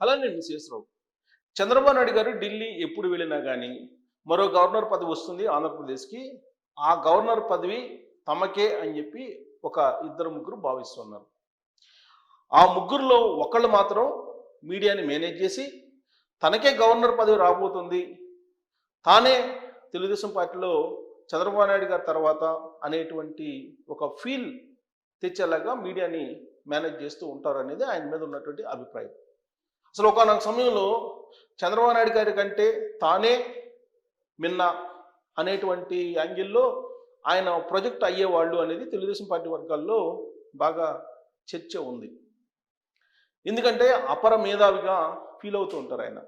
అలానే విశ్వేశ్వరరావు చంద్రబాబు నాయుడు గారు ఢిల్లీ ఎప్పుడు వెళ్ళినా కానీ మరో గవర్నర్ పదవి వస్తుంది ఆంధ్రప్రదేశ్కి. ఆ గవర్నర్ పదవి తమకే అని చెప్పి ఒక ఇద్దరు ముగ్గురు భావిస్తున్నారు. ఆ ముగ్గురులో ఒకళ్ళు మాత్రం మీడియాని మేనేజ్ చేసి తనకే గవర్నర్ పదవి రాబోతుంది. తానే తెలుగుదేశం పార్టీలో చంద్రబాబు నాయుడు గారి తర్వాత అనేటువంటి ఒక ఫీల్ తెచ్చేలాగా మీడియాని మేనేజ్ చేస్తూ ఉంటారు అనేది ఆయన మీద ఉన్నటువంటి అభిప్రాయం. అసలు ఒకనొక సమయంలో చంద్రబాబు నాయుడు గారి కంటే తానే మిన్న అనేటువంటి యాంగిల్లో ఆయన ప్రొజెక్ట్ అయ్యేవాళ్ళు అనేది తెలుగుదేశం పార్టీ వర్గాల్లో బాగా చర్చ ఉంది. ఎందుకంటే అపర మేధావిగా ఫీల్ అవుతూ ఉంటారు ఆయన.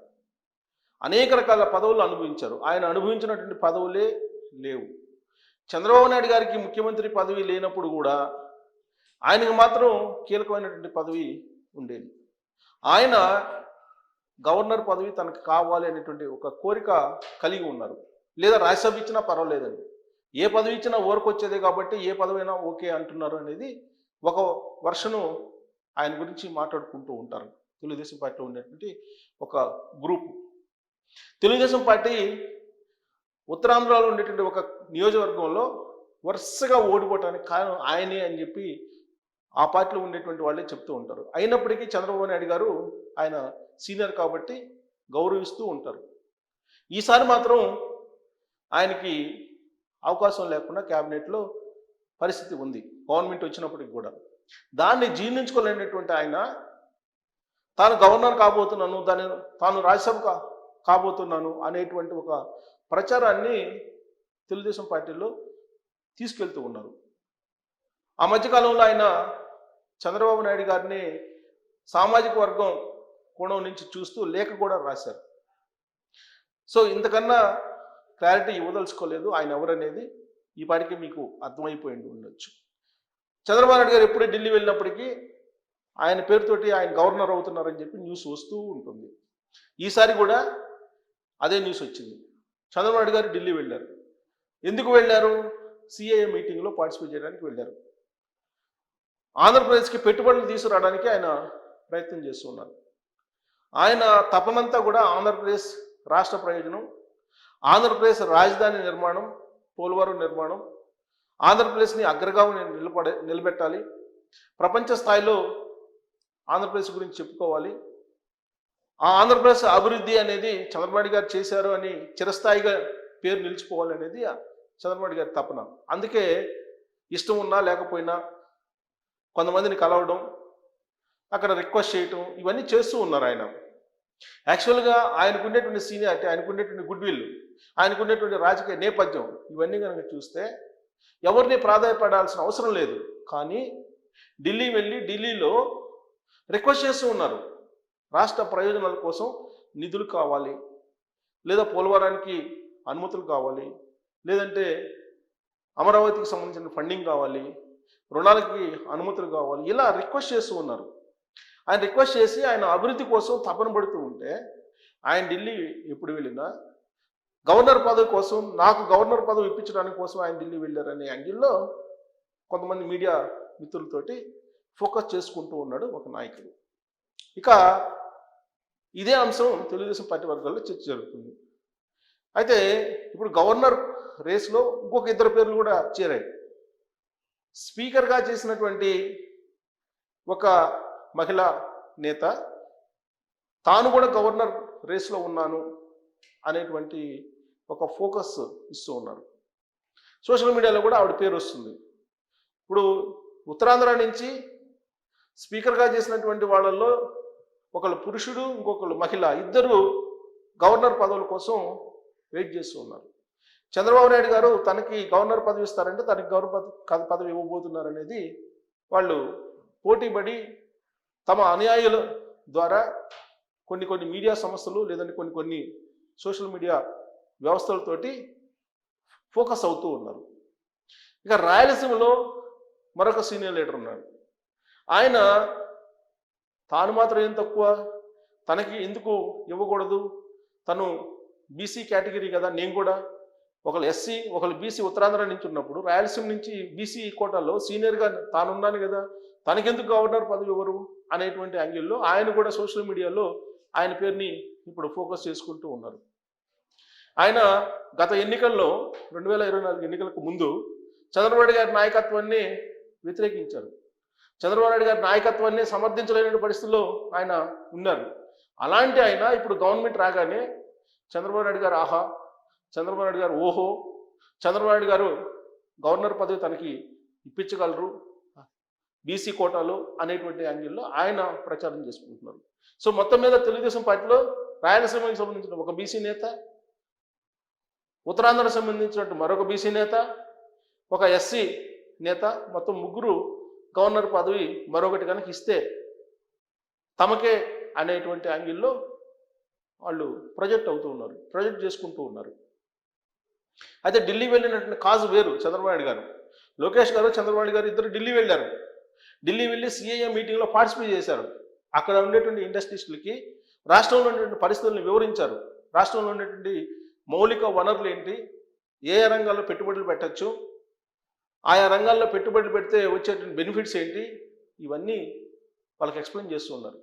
అనేక రకాల పదవులు అనుభవించారు. ఆయన అనుభవించినటువంటి పదవులే లేవు. చంద్రబాబు నాయుడు గారికి ముఖ్యమంత్రి పదవి లేనప్పుడు కూడా ఆయనకు మాత్రం కీలకమైనటువంటి పదవి ఉండేది. ఆయన గవర్నర్ పదవి తనకు కావాలి అనేటువంటి ఒక కోరిక కలిగి ఉన్నారు. లేదా రాజ్యసభ ఇచ్చినా పర్వాలేదండి. ఏ పదవి ఇచ్చినా ఓరకొచ్చేదే కాబట్టి ఏ పదవైనా ఓకే అంటున్నారు అనేది ఒక వర్షను ఆయన గురించి మాట్లాడుకుంటూ ఉంటారు. తెలుగుదేశం పార్టీలో ఉండేటువంటి ఒక గ్రూప్. తెలుగుదేశం పార్టీ ఉత్తరాంధ్రలో ఉండేటువంటి ఒక నియోజకవర్గంలో వరుసగా ఓడిపోవటానికి కారణం ఆయనే అని చెప్పి ఆ పార్టీలో ఉండేటువంటి వాళ్ళే చెప్తూ ఉంటారు. అయినప్పటికీ చంద్రబాబు నాయుడు గారు ఆయన సీనియర్ కాబట్టి గౌరవిస్తూ ఉంటారు. ఈసారి మాత్రం ఆయనకి అవకాశం లేకుండా క్యాబినెట్లో పరిస్థితి ఉంది. గవర్నమెంట్ వచ్చినప్పటికి కూడా. దాన్ని జీర్ణించుకోలేనటువంటి ఆయన తాను గవర్నర్ కాబోతున్నాను దాని తాను రాజ్యసభ కాబోతున్నాను అనేటువంటి ఒక ప్రచారాన్ని తెలుగుదేశం పార్టీలో తీసుకెళ్తూ ఉన్నారు. ఆ మధ్యకాలంలో ఆయన చంద్రబాబు నాయుడు గారిని సామాజిక వర్గం కోణం నుంచి చూస్తూ లేఖ కూడా రాశారు. సో ఇంతకన్నా క్లారిటీ ఇవ్వదలుచుకోలేదు ఆయన ఎవరనేది ఈ పాటికి మీకు అర్థమైపోయింది ఉండొచ్చు. చంద్రబాబు నాయుడు గారు ఎప్పుడే ఢిల్లీ వెళ్ళినప్పటికీ ఆయన పేరుతోటి ఆయన గవర్నర్ అవుతున్నారని చెప్పి న్యూస్ వస్తూ ఉంటుంది. ఈసారి కూడా అదే న్యూస్ వచ్చింది. చంద్రబాబు నాయుడు గారు ఢిల్లీ వెళ్ళారు. ఎందుకు వెళ్ళారు? సిఐఏ మీటింగ్లో పార్టిసిపేట్ చేయడానికి వెళ్ళారు. ఆంధ్రప్రదేశ్కి పెట్టుబడులు తీసుకురావడానికి ఆయన ప్రయత్నం చేస్తున్నారు ఆయన తపనంతా కూడా ఆంధ్రప్రదేశ్ రాష్ట్ర ప్రయోజనం ఆంధ్రప్రదేశ్ రాజధాని నిర్మాణం పోలవరం నిర్మాణం ఆంధ్రప్రదేశ్ని అగ్రగామి నిలబడే నిలబెట్టాలి ప్రపంచ స్థాయిలో ఆంధ్రప్రదేశ్ గురించి చెప్పుకోవాలి. ఆ ఆంధ్రప్రదేశ్ అభివృద్ధి అనేది చంద్రబాబు గారు చేశారు అని చిరస్థాయిగా పేరు నిలిచిపోవాలి అనేది చంద్రబాబు గారి తపన. అందుకే ఇష్టం ఉన్నా లేకపోయినా కొంతమందిని కలవడం అక్కడ రిక్వెస్ట్ చేయటం ఇవన్నీ చేస్తూ ఉన్నారు ఆయన. యాక్చువల్గా ఆయనకు ఉండేటువంటి సీనియారిటీ ఆయనకు ఉండేటువంటి గుడ్ విల్ ఆయనకు ఉండేటువంటి రాజకీయ నేపథ్యం ఇవన్నీ కనుక చూస్తే ఎవరిని ప్రాధాన్యపడాల్సిన అవసరం లేదు. కానీ ఢిల్లీ వెళ్ళి ఢిల్లీలో రిక్వెస్ట్ చేస్తూ ఉన్నారు. రాష్ట్ర ప్రయోజనాల కోసం నిధులు కావాలి లేదా పోలవరానికి అనుమతులు కావాలి లేదంటే అమరావతికి సంబంధించిన ఫండింగ్ కావాలి రుణాలకి అనుమతులు కావాలి. ఇలా రిక్వెస్ట్ చేస్తూ ఉన్నారు. ఆయన రిక్వెస్ట్ చేసి ఆయన అభివృద్ధి కోసం తపన పడుతూ ఉంటే ఆయన ఢిల్లీ ఎప్పుడు వెళ్ళినా గవర్నర్ పదవి కోసం నాకు గవర్నర్ పదవి ఇప్పించడానికి కోసం ఆయన ఢిల్లీ వెళ్ళారనే యాంగిల్లో కొంతమంది మీడియా మిత్రులతోటి ఫోకస్ చేసుకుంటూ ఉన్నాడు ఒక నాయకుడు. ఇక ఇదే అంశం తెలుగుదేశం పార్టీ వర్గాల్లో చర్చ జరుగుతుంది. అయితే ఇప్పుడు గవర్నర్ రేస్లో ఇంకొక ఇద్దరు పేర్లు కూడా చేరాయి. స్పీకర్గా చేసినటువంటి ఒక మహిళా నేత తాను కూడా గవర్నర్ రేస్లో ఉన్నాను అనేటువంటి ఒక ఫోకస్ ఇస్తూ ఉన్నారు. సోషల్ మీడియాలో కూడా ఆవిడ పేరు వస్తుంది. ఇప్పుడు ఉత్తరాంధ్ర నుంచి స్పీకర్గా చేసినటువంటి వాళ్ళల్లో ఒకళ్ళు పురుషుడు ఇంకొకళ్ళు మహిళ ఇద్దరు గవర్నర్ పదవుల కోసం వెయిట్ చేస్తూ ఉన్నారు. చంద్రబాబు నాయుడు గారు తనకి గవర్నర్ పదవి ఇస్తారంటే తనకి గవర్నర్ పదవి పదవి ఇవ్వబోతున్నారు అనేది వాళ్ళు పోటీపడి తమ అనుయాయుల ద్వారా కొన్ని కొన్ని మీడియా సంస్థలు లేదంటే కొన్ని కొన్ని సోషల్ మీడియా వ్యవస్థలతోటి ఫోకస్ అవుతూ ఉన్నారు. ఇక రాయలసీమలో మరొక సీనియర్ లీడర్ ఉన్నాడు. ఆయన తాను మాత్రం ఏం తక్కువ? తనకి ఎందుకు ఇవ్వకూడదు? తను బీసీ కేటగిరీ కదా నేను కూడా ఒకళ్ళు ఎస్సీ ఒకళ్ళు బీసీ ఉత్తరాంధ్ర నుంచి ఉన్నప్పుడు రాయలసీమ నుంచి బీసీ కోటాలో సీనియర్గా తానున్నాను కదా తనకెందుకు గవర్నర్ పదవి ఎవరు అనేటువంటి యాంగిల్లో ఆయన కూడా సోషల్ మీడియాలో ఆయన పేరుని ఇప్పుడు ఫోకస్ చేసుకుంటూ ఉన్నారు. ఆయన గత ఎన్నికల్లో రెండు వేల ఇరవై నాలుగు ఎన్నికలకు ముందు చంద్రబాబు గారి నాయకత్వాన్ని వ్యతిరేకించారు. చంద్రబాబు నాయుడు గారి నాయకత్వాన్ని సమర్థించలేని పరిస్థితుల్లో ఆయన ఉన్నారు. అలాంటి ఆయన ఇప్పుడు గవర్నమెంట్ రాగానే చంద్రబాబు నాయుడు గారు ఆహా చంద్రబాబు నాయుడు గారు ఓహో చంద్రబాబు నాయుడు గారు గవర్నర్ పదవి తనకి ఇప్పించగలరు. బీసీ కోటాలు అనేటువంటి యాంగిల్లో ఆయన ప్రచారం చేసుకుంటున్నారు. సో మొత్తం మీద తెలుగుదేశం పార్టీలో రాయలసీమకి సంబంధించిన ఒక బీసీ నేత ఉత్తరాంధ్ర సంబంధించినట్టు మరొక బీసీ నేత ఒక ఎస్సీ నేత మొత్తం ముగ్గురు గవర్నర్ పదవి మరొకటి కనుక ఇస్తే తమకే అనేటువంటి యాంగిల్లో వాళ్ళు ప్రొజెక్ట్ అవుతూ ఉన్నారు ప్రొజెక్ట్ చేసుకుంటూ ఉన్నారు. అయితే ఢిల్లీ వెళ్ళినటువంటి కాజు వేరు చంద్రబాబు గారు. లోకేష్ గారు చంద్రబాబు గారు ఇద్దరు ఢిల్లీ వెళ్ళారు. ఢిల్లీ వెళ్ళి సిఐఏ మీటింగ్లో పార్టిసిపేట్ చేశారు. అక్కడ ఉండేటువంటి ఇండస్ట్రీస్టులకి రాష్ట్రంలో ఉండేటువంటి పరిస్థితులను వివరించారు. రాష్ట్రంలో ఉండేటువంటి మౌలిక వనరులు ఏంటి? ఏ ఏ రంగాల్లో పెట్టుబడులు పెట్టచ్చు? ఆయా రంగాల్లో పెట్టుబడులు పెడితే వచ్చేటువంటి బెనిఫిట్స్ ఏంటి? ఇవన్నీ వాళ్ళకి ఎక్స్ప్లెయిన్ చేస్తూ ఉన్నారు.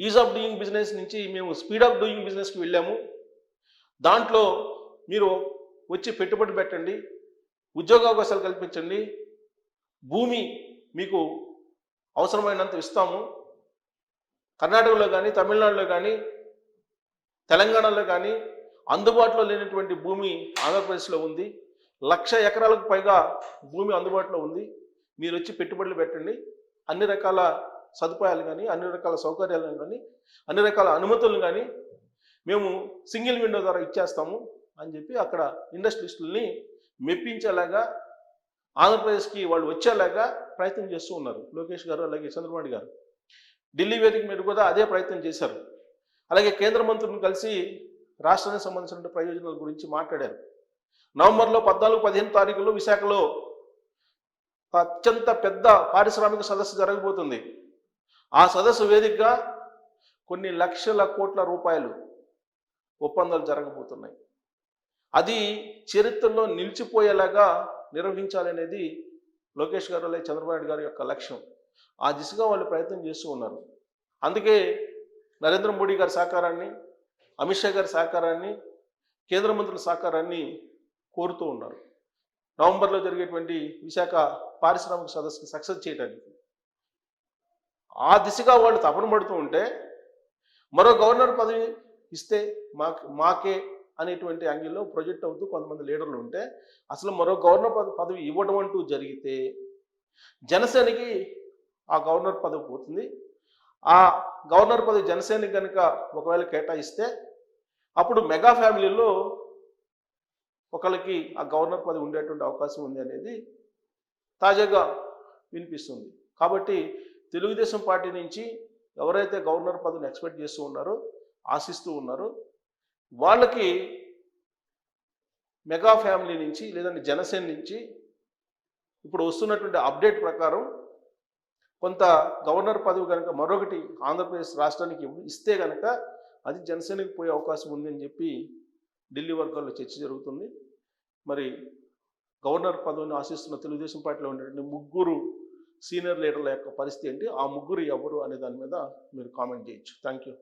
ఈజ్ ఆఫ్ డూయింగ్ బిజినెస్ నుంచి మేము స్పీడ్ ఆఫ్ డూయింగ్ బిజినెస్కి వెళ్ళాము. దాంట్లో మీరు వచ్చి పెట్టుబడి పెట్టండి ఉద్యోగావకాశాలు కల్పించండి భూమి మీకు అవసరమైనంత ఇస్తాము. కర్ణాటకలో కానీ తమిళనాడులో కానీ తెలంగాణలో కానీ అందుబాటులో లేనటువంటి భూమి ఆంధ్రప్రదేశ్లో ఉంది. లక్ష ఎకరాలకు పైగా భూమి అందుబాటులో ఉంది. మీరు వచ్చి పెట్టుబడులు పెట్టండి. అన్ని రకాల సదుపాయాలు కానీ అన్ని రకాల సౌకర్యాలను కానీ అన్ని రకాల అనుమతులను కానీ మేము సింగిల్ విండో ద్వారా ఇచ్చేస్తాము. అని చెప్పి అక్కడ ఇండస్ట్రీస్టుల్ని మెప్పించేలాగా ఆంధ్రప్రదేశ్కి వాళ్ళు వచ్చేలాగా ప్రయత్నం చేస్తూ ఉన్నారు. లోకేష్ గారు అలాగే చంద్రబాబు గారు. ఢిల్లీ వేదిక మీద కూడా అదే ప్రయత్నం చేశారు. అలాగే కేంద్ర మంత్రులను కలిసి రాష్ట్రానికి సంబంధించిన ప్రయోజనాల గురించి మాట్లాడారు. నవంబర్లో పద్నాలుగు పదిహేను తారీఖులో విశాఖలో అత్యంత పెద్ద పారిశ్రామిక సదస్సు జరగబోతుంది. ఆ సదస్సు వేదికగా కొన్ని లక్షల కోట్ల రూపాయలు ఒప్పందాలు జరగబోతున్నాయి. అది చరిత్రలో నిలిచిపోయేలాగా నిర్వహించాలనేది లోకేష్ గారు అలాగే చంద్రబాబు గారి యొక్క లక్ష్యం. ఆ దిశగా వాళ్ళు ప్రయత్నం చేస్తూ ఉన్నారు. అందుకే నరేంద్ర మోడీ గారి సహకారాన్ని అమిత్ షా గారి సహకారాన్ని కేంద్ర మంత్రుల సహకారాన్ని కోరుతూ ఉన్నారు. నవంబర్లో జరిగేటువంటి విశాఖ పారిశ్రామిక సదస్సుకి సక్సెస్ చేయడానికి. ఆ దిశగా వాళ్ళు తపన పడుతూ ఉంటే మరో గవర్నర్ పదవి ఇస్తే మాకు మాకే అనేటువంటి యాంగిల్లో ప్రొజెక్ట్ అవుతూ కొంతమంది లీడర్లు ఉంటే అసలు మరో గవర్నర్ పద- పదవి ఇవ్వడం అంటూ జరిగితే జనసేనకి ఆ గవర్నర్ పదవి పోతుంది. ఆ గవర్నర్ పదవి జనసేనకి కనుక ఒకవేళ కేటాయిస్తే అప్పుడు మెగా ఫ్యామిలీలో ఒకళ్ళకి ఆ గవర్నర్ పదవి ఉండేటువంటి అవకాశం ఉంది అనేది తాజాగా వినిపిస్తుంది. కాబట్టి తెలుగుదేశం పార్టీ నుంచి ఎవరైతే గవర్నర్ పదవిని ఎక్స్పెక్ట్ చేస్తూ ఉన్నారో ఆశిస్తూ ఉన్నారో వాళ్ళకి మెగా ఫ్యామిలీ నుంచి లేదంటే జనసేన నుంచి ఇప్పుడు వస్తున్నటువంటి అప్డేట్ ప్రకారం కొంత గవర్నర్ పదవి కనుక మరొకటి ఆంధ్రప్రదేశ్ రాష్ట్రానికి ఇస్తే కనుక అది జనసేనకి పోయే అవకాశం ఉందని చెప్పి ఢిల్లీ వర్గాల్లో చర్చ జరుగుతుంది. మరి గవర్నర్ పదవిని ఆశిస్తున్న తెలుగుదేశం పార్టీలో ఉన్నటువంటి ముగ్గురు సీనియర్ లీడర్ల యొక్క పరిస్థితి ఏంటి? ఆ ముగ్గురు ఎవరు అనే దాని మీద మీరు కామెంట్ చేయొచ్చు. Thank you